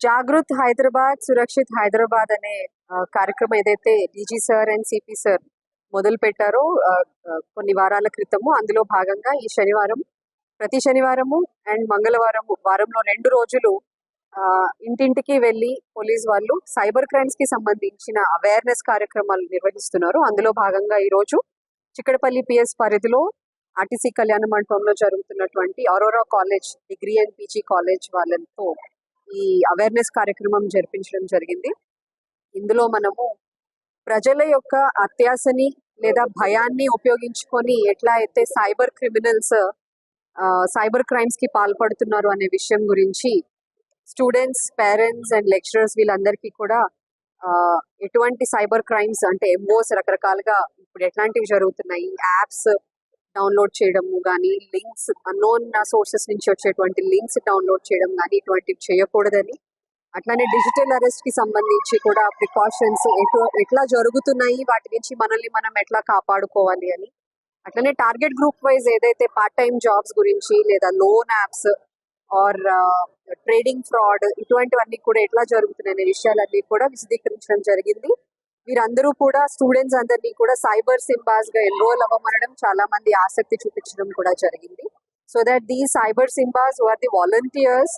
జాగృత్ హైదరాబాద్ సురక్షిత్ హైదరాబాద్ అనే కార్యక్రమం ఏదైతే DG sir and CP sir మొదలు పెట్టారో కొన్ని వారాల క్రితము అందులో భాగంగా ఈ శనివారం ప్రతి శనివారము అండ్ మంగళవారము వారంలో రెండు రోజులు ఆ, ఇంటింటికి వెళ్ళి పోలీస్ వాళ్ళు సైబర్ క్రైమ్స్కి సంబంధించిన అవేర్నెస్ కార్యక్రమాలు నిర్వహిస్తున్నారు. అందులో భాగంగా ఈ రోజు చిక్కడపల్లి పిఎస్ పరిధిలో ఆర్టీసీ కళ్యాణ మండపంలో జరుగుతున్నటువంటి Aurora college degree and PG college వాళ్ళతో ఈ అవేర్నెస్ కార్యక్రమం జరిపించడం జరిగింది. ఇందులో మనము ప్రజల యొక్క అత్యాశని లేదా భయాన్ని ఉపయోగించుకొని ఎట్లా అయితే సైబర్ క్రిమినల్స్ సైబర్ క్రైమ్స్కి పాల్పడుతున్నారు అనే విషయం గురించి స్టూడెంట్స్ పేరెంట్స్ అండ్ లెక్చరర్స్ వీళ్ళందరికీ కూడా ఆ, ఎటువంటి సైబర్ క్రైమ్స్ అంటే ఎంఓస్ రకరకాలుగా ఇప్పుడు ఎట్లాంటివి జరుగుతున్నాయి? యాప్స్ డౌన్లోడ్ చేయడము కానీ లింక్స్ అన్నోన్ సోర్సెస్ నుంచి వచ్చేటువంటి లింక్స్ డౌన్లోడ్ చేయడం కానీ ఇటువంటివి చేయకూడదని. అట్లానే డిజిటల్ అరెస్ట్కి సంబంధించి కూడా ప్రికాషన్స్ ఎట్లా జరుగుతున్నాయి వాటి నుంచి మనల్ని మనం ఎట్లా కాపాడుకోవాలి అని. అట్లనే టార్గెట్ గ్రూప్ వైజ్ ఏదైతే పార్ట్ టైం జాబ్స్ గురించి లేదా loan apps or trading fraud ఇటువంటివన్నీ కూడా ఎట్లా జరుగుతున్నాయి అనే విషయాలన్నీ కూడా విశదీకరించడం జరిగింది. వీరందరూ కూడా స్టూడెంట్స్ అందరినీ కూడా సైబర్ సింబాస్గా ఎన్రోల్ అవ్వమనడం చాలా మంది ఆసక్తి చూపించడం కూడా జరిగింది. So that the cyber simbas are the volunteers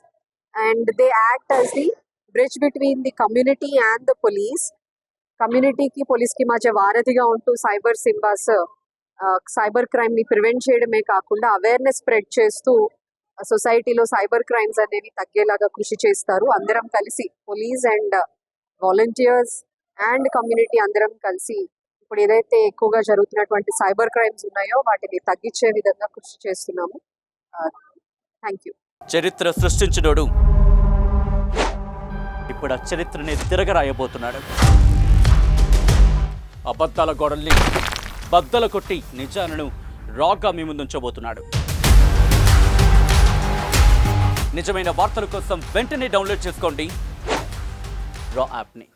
and they act as the bridge between the community and the police కమ్యూనిటీకి పోలీస్కి మధ్య వారధిగా ఉంటూ సైబర్ సింబాస్ సైబర్ క్రైమ్ని ప్రివెంట్ చేయడమే కాకుండా అవేర్నెస్ స్ప్రెడ్ చేస్తూ సొసైటీలో సైబర్ క్రైమ్స్ అనేవి తగ్గేలాగా కృషి చేస్తారు. అందరం కలిసి police and volunteers and community అందరం కలిసి ఇప్పుడు ఏదైతే ఎక్కువగా జరుగుతున్నటువంటి సైబర్ క్రైమ్స్ ఉన్నాయో వాటిని తగ్గించే విధంగా కృషి చేస్తున్నాము. Thank you. చరిత్ర సృష్టించినోడు. ఇప్పుడు ఆ చరిత్రని తిరగరాయబోతున్నాడు. అబద్ధాల గోడల్ని బద్దల కొట్టి నిజాలను రాగా మీ ముందుంచబోతున్నాడు. నిజమైన వార్తల కోసం వెంటనే డౌన్లోడ్ చేసుకోండి. రా యాప్ని.